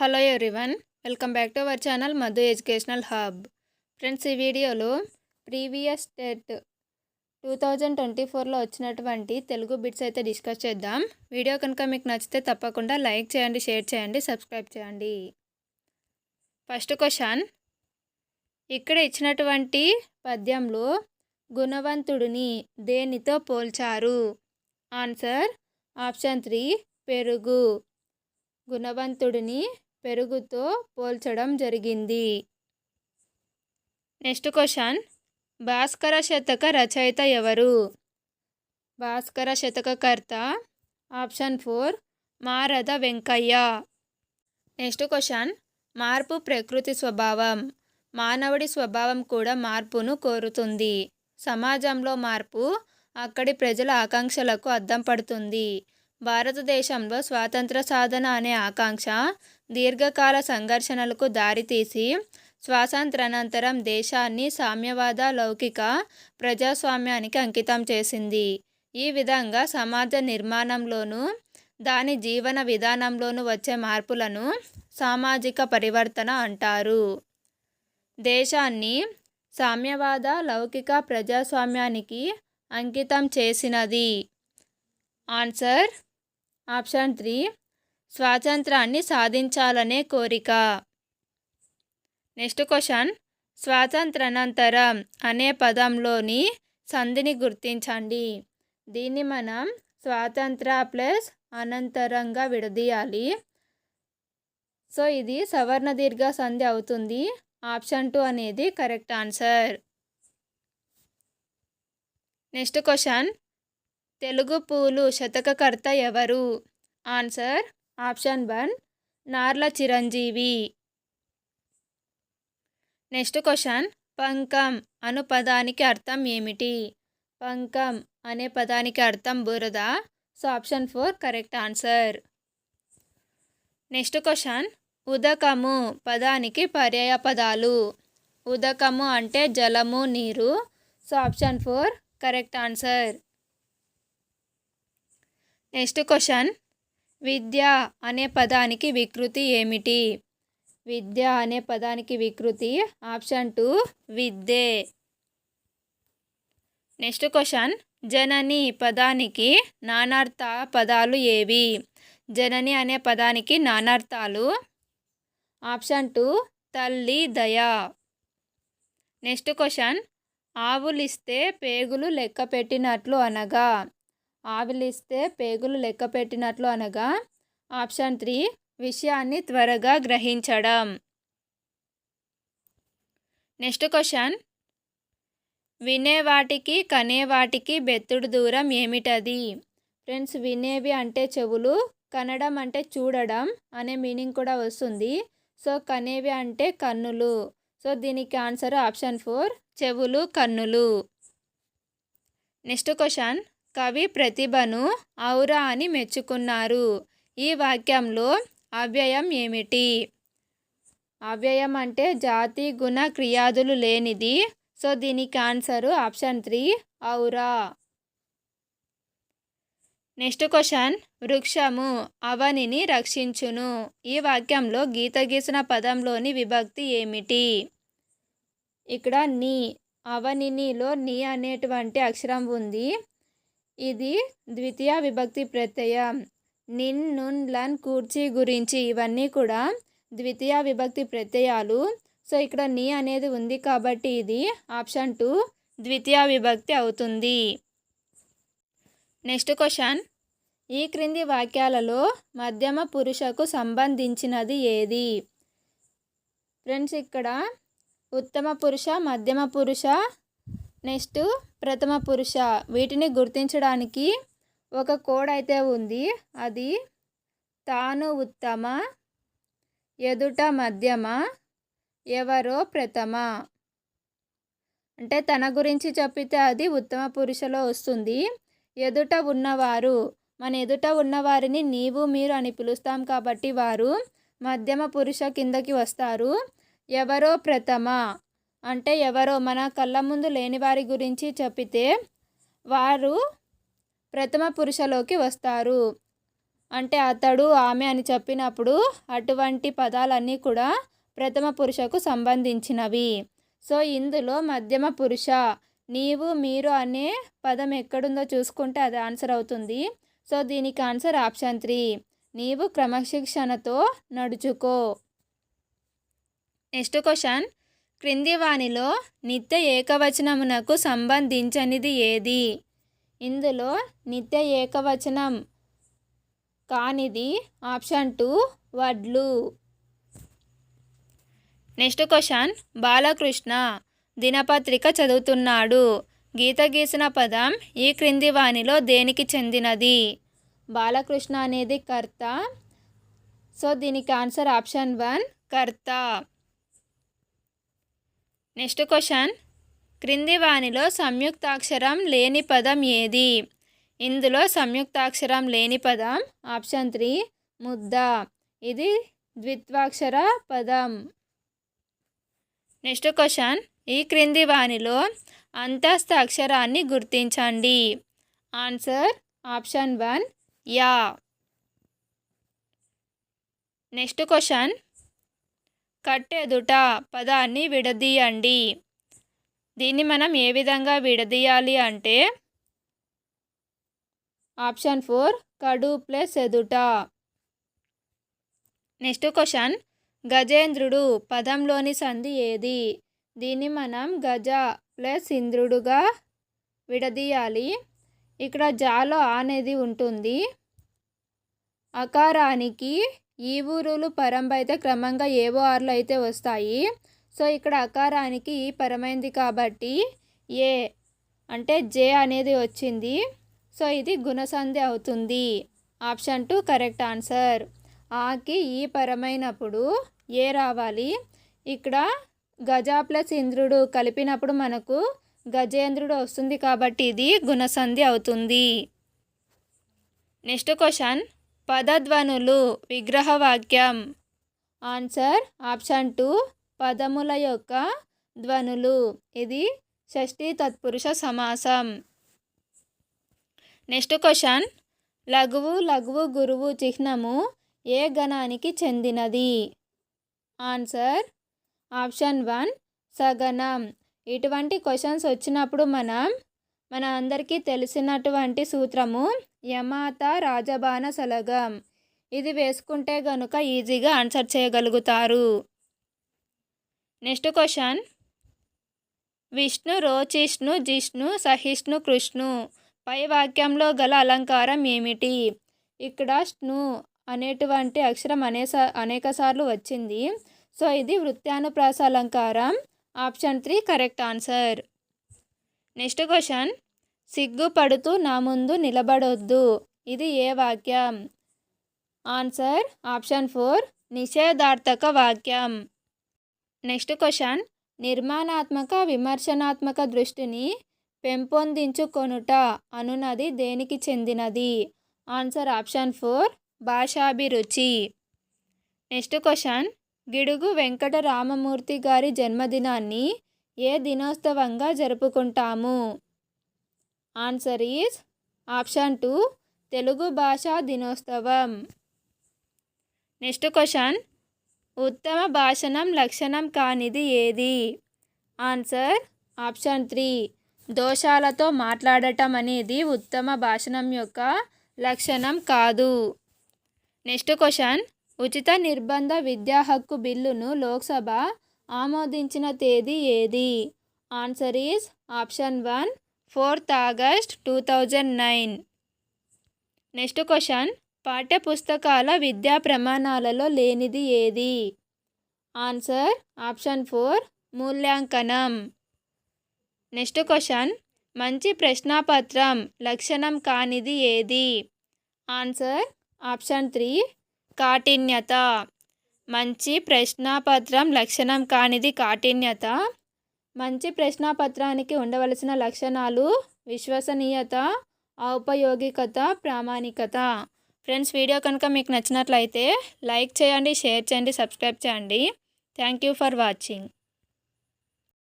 Hello everyone welcome back to our channel Madhu educational hub. Friends ఈ వీడియోలో previous date two thousand twenty ఫోర్లో వచ్చినటువంటి Telugu bits అయితే discuss చేద్దాం. వీడియో కనుక మీకు నచ్చితే తప్పకుండా లైక్ చేయండి షేర్ చేయండి సబ్స్క్రైబ్ చేయండి. First question. ఇక్కడ ఇచ్చినటువంటి పద్యంలో గుణవంతుడిని దేనితో పోల్చారు? ఆన్సర్ ఆప్షన్ త్రీ పెరుగు. గుణవంతుడిని పెరుగుతో పోల్చడం జరిగింది. Next question. భాస్కర శతక రచయిత ఎవరు? Bhaskara శతకకర్త option four. Marada Venkayya. Next question. మార్పు ప్రకృతి స్వభావం. మానవుడి స్వభావం కూడా మార్పును కోరుతుంది. సమాజంలో మార్పు అక్కడి ప్రజల ఆకాంక్షలకు అద్దం పడుతుంది. భారతదేశంలో స్వాతంత్ర సాధన అనే ఆకాంక్ష దీర్ఘకాల సంఘర్షణలకు దారితీసి స్వాతంత్రానంతరం దేశాన్ని సామ్యవాద లౌకిక ప్రజాస్వామ్యానికి అంకితం చేసింది. ఈ విధంగా సమాజ నిర్మాణంలోనూ దాని జీవన విధానంలోనూ వచ్చే మార్పులను సామాజిక పరివర్తన అంటారు. దేశాన్ని సామ్యవాద లౌకిక ప్రజాస్వామ్యానికి అంకితం చేసినది. ఆన్సర్ ఆప్షన్ త్రీ స్వాతంత్రాన్ని సాధించాలనే కోరిక. నెక్స్ట్ క్వశ్చన్ స్వాతంత్రనంతరం అనే పదంలోని సంధిని గుర్తించండి. దీన్ని మనం స్వాతంత్ర ప్లస్ అనంతరంగా విడదీయాలి. సో ఇది సవర్ణ దీర్ఘ సంధి అవుతుంది. ఆప్షన్ టూ అనేది correct answer. Next question Telugu పూలు శతకకర్త ఎవరు? Answer option one Narla Chiranjeevi. Next question పంకం అను పదానికి అర్థం ఏమిటి? పంకం అనే పదానికి అర్థం బురద so option four correct answer. Next question ఉదకము పదానికి పర్యాయ పదాలు. ఉదకము అంటే జలము నీరు so option four correct answer. Next question. విద్య అనే పదానికి వికృతి ఏమిటి? విద్య అనే పదానికి వికృతి ఆప్షన్ టూ విద్యే. Next question. జనని పదానికి నానార్థ పదాలు ఏవి? జనని అనే పదానికి నానార్థాలు ఆప్షన్ టూ తల్లి దయ. Next question. ఆవులిస్తే పేగులు లెక్క పెట్టినట్లు అనగా ఆవిలిస్తే పేగులు లెక్క పెట్టినట్లు అనగా ఆప్షన్ త్రీ విషయాన్ని త్వరగా గ్రహించడం. Next question. వినేవాటికి కనేవాటికి బెత్తుడు దూరం ఏమిటది? ఫ్రెండ్స్ వినేవి అంటే చెవులు కనడం అంటే చూడడం అనే మీనింగ్ కూడా వస్తుంది. సో కనేవి అంటే కన్నులు. సో దీనికి ఆన్సర్ ఆప్షన్ ఫోర్ చెవులు కన్నులు. Next question. కవి ప్రతిభను ఔరా అని మెచ్చుకున్నారు. ఈ వాక్యంలో అవ్యయం ఏమిటి? అవ్యయం అంటే జాతి గుణ క్రియాదులు లేనిది. సో దీనికి ఆన్సరు ఆప్షన్ త్రీ ఔరా. నెక్స్ట్ క్వశ్చన్ వృక్షము అవనిని రక్షించును. ఈ వాక్యంలో గీత గీసిన పదంలోని విభక్తి ఏమిటి? ఇక్కడ నీ అవనినిలో నీ అనేటువంటి అక్షరం ఉంది. ఇది ద్వితీయ విభక్తి ప్రత్యయం. నిన్ నున్ లన్ కూర్చి గురించి ఇవన్నీ కూడా ద్వితీయ విభక్తి ప్రత్యయాలు. సో ఇక్కడ నీ అనేది ఉంది కాబట్టి ఇది ఆప్షన్ టూ ద్వితీయ విభక్తి అవుతుంది. Next question. ఈ క్రింది వాక్యాలలో మధ్యమ పురుషకు సంబంధించినది ఏది? ఫ్రెండ్స్ ఇక్కడ ఉత్తమ పురుష మధ్యమ పురుష నెక్స్ట్ ప్రథమ పురుష. వీటిని గుర్తించడానికి ఒక కోడ్ అయితే ఉంది. అది తాను ఉత్తమ ఎదుట మధ్యమ ఎవరో ప్రథమ. అంటే తన గురించి చెప్పితే అది ఉత్తమ పురుషలో వస్తుంది. ఎదుట ఉన్నవారు మన ఎదుట ఉన్నవారిని నీవు మీరు అని పిలుస్తాం కాబట్టి వారు మధ్యమ పురుష కిందకి వస్తారు. ఎవరో ప్రథమ. అంటే ఎవరో మన కళ్ళ ముందు లేని వారి గురించి చెప్పితే వారు ప్రథమ పురుషలోకి వస్తారు. అంటే అతడు ఆమె అని చెప్పినప్పుడు అటువంటి పదాలన్నీ కూడా ప్రథమ పురుషకు సంబంధించినవి. సో ఇందులో మధ్యమ పురుష నీవు మీరు అనే పదం ఎక్కడుందో చూసుకుంటే అది ఆన్సర్ అవుతుంది. సో దీనికి ఆన్సర్ ఆప్షన్ త్రీ. నీవు క్రమశిక్షణతో నడుచుకో. Next question. క్రింది వానిలో నిత్య ఏకవచనమునకు సంబంధించనిది ఏది? ఇందులో నిత్య ఏకవచనం కానిది ఆప్షన్ టూ వడ్లు. నెక్స్ట్ క్వశ్చన్ బాలకృష్ణ దినపత్రిక చదువుతున్నాడు. గీత గీసిన పదం ఈ క్రింది వాణిలో దేనికి చెందినది? బాలకృష్ణ అనేది కర్త. సో దీనికి ఆన్సర్ ఆప్షన్ వన్ కర్త. Next question. క్రింది వానిలో సంయుక్తాక్షరం లేని పదం ఏది? ఇందులో సంయుక్తాక్షరం లేని పదం ఆప్షన్ త్రీ ముద్ద. ఇది ద్విత్వాక్షర పదం. Next question. ఈ క్రింది వానిలో అంతస్థ అక్షరాన్ని గుర్తించండి. Answer option one yeah. Next question. కట్టెదుట పదాన్ని విడదీయండి. దీన్ని మనం ఏ విధంగా విడదీయాలి అంటే ఆప్షన్ ఫోర్ కడు ప్లస్ ఎదుట. నెక్స్ట్ క్వశ్చన్ గజేంద్రుడు పదంలోని సంధి ఏది? దీన్ని మనం గజ ప్లస్ ఇంద్రుడుగా విడదీయాలి. ఇక్కడ జాలో అనేది ఉంటుంది. అకారానికి ఈ ఊరులు పరంబ అయితే క్రమంగా ఏవో ఆర్లు అయితే వస్తాయి. సో ఇక్కడ అకారానికి ఈ పరమైంది కాబట్టి ఏ అంటే జే అనేది వచ్చింది. సో ఇది గుణసంధి అవుతుంది. Option two correct answer. ఆకి ఈ పరమైనప్పుడు ఏ రావాలి? ఇక్కడ గజ ప్లస్ ఇంద్రుడు కలిపినప్పుడు మనకు గజేంద్రుడు వస్తుంది కాబట్టి ఇది గుణసంధి అవుతుంది. Next question. పదధ్వనులు విగ్రహవాక్యం. ఆన్సర్ ఆప్షన్ టూ పదముల యొక్క ధ్వనులు. ఇది షష్ఠీ తత్పురుష సమాసం. నెక్స్ట్ క్వశ్చన్ లఘువు లఘువు గురువు చిహ్నము ఏ గణానికి చెందినది? ఆన్సర్ ఆప్షన్ వన్ సగనం ఇటువంటి క్వశ్చన్స్ వచ్చినప్పుడు మనం మన అందరికీ తెలిసినటువంటి సూత్రము యమాత రాజబాణ సలగం. ఇది వేసుకుంటే గనుక ఈజీగా ఆన్సర్ చేయగలుగుతారు. Next question. విష్ణు రోచిష్ణు జిష్ణు సహిష్ణు కృష్ణు. పై వాక్యంలో గల అలంకారం ఏమిటి? ఇక్కడ స్ను అనేటువంటి అక్షరం అనేస అనేక సార్లు వచ్చింది. సో ఇది వృత్యానుప్రాస అలంకారం. Option three correct answer. Next question. సిగ్గుపడుతూ నా ముందు నిలబడొద్దు. ఇది ఏ వాక్యం? ఆన్సర్ ఆప్షన్ ఫోర్ నిషేధార్థక వాక్యం. నెక్స్ట్ క్వశ్చన్ నిర్మాణాత్మక విమర్శనాత్మక దృష్టిని పెంపొందించుకొనుట అనునది దేనికి చెందినది? ఆన్సర్ ఆప్షన్ ఫోర్ భాషాభిరుచి. నెక్స్ట్ క్వశ్చన్ గిడుగు వెంకట రామమూర్తి గారి జన్మదినాన్ని ఏ దినోత్సవంగా జరుపుకుంటాము? Answer is option two Telugu భాషా దినోత్సవం నెక్స్ట్ క్వశ్చన్ ఉత్తమ భాషణం లక్షణం కానిది ఏది ఆన్సర్ ఆప్షన్ త్రీ దోషాలతో మాట్లాడటం అనేది ఉత్తమ భాషణం యొక్క లక్షణం కాదు. నెక్స్ట్ క్వశ్చన్ ఉచిత నిర్బంధ విద్యా హక్కు బిల్లును లోక్సభ ఆమోదించిన తేదీ ఏది? Answer is option one fourth August two thousand nine. Next question. పాఠ్యపుస్తకాల విద్యా ప్రమాణాలలో లేనిది ఏది? ఆన్సర్ ఆప్షన్ ఫోర్ మూల్యాంకనం. Next question. మంచి ప్రశ్నాపత్రం లక్షణం కానిది ఏది? ఆన్సర్ ఆప్షన్ త్రీ కాఠిన్యత. మంచి ప్రశ్నాపత్రం లక్షణం కానిది కాఠిన్యత మంచి ప్రశ్నాపత్రానికి ఉండవలసిన లక్షణాలు విశ్వసనీయత ఔపయోగికత ప్రామాణికత. ఫ్రెండ్స్ వీడియో కనుక మీకు నచ్చినట్లయితే లైక్ చేయండి షేర్ చేయండి సబ్స్క్రైబ్ చేయండి. Thank you for watching.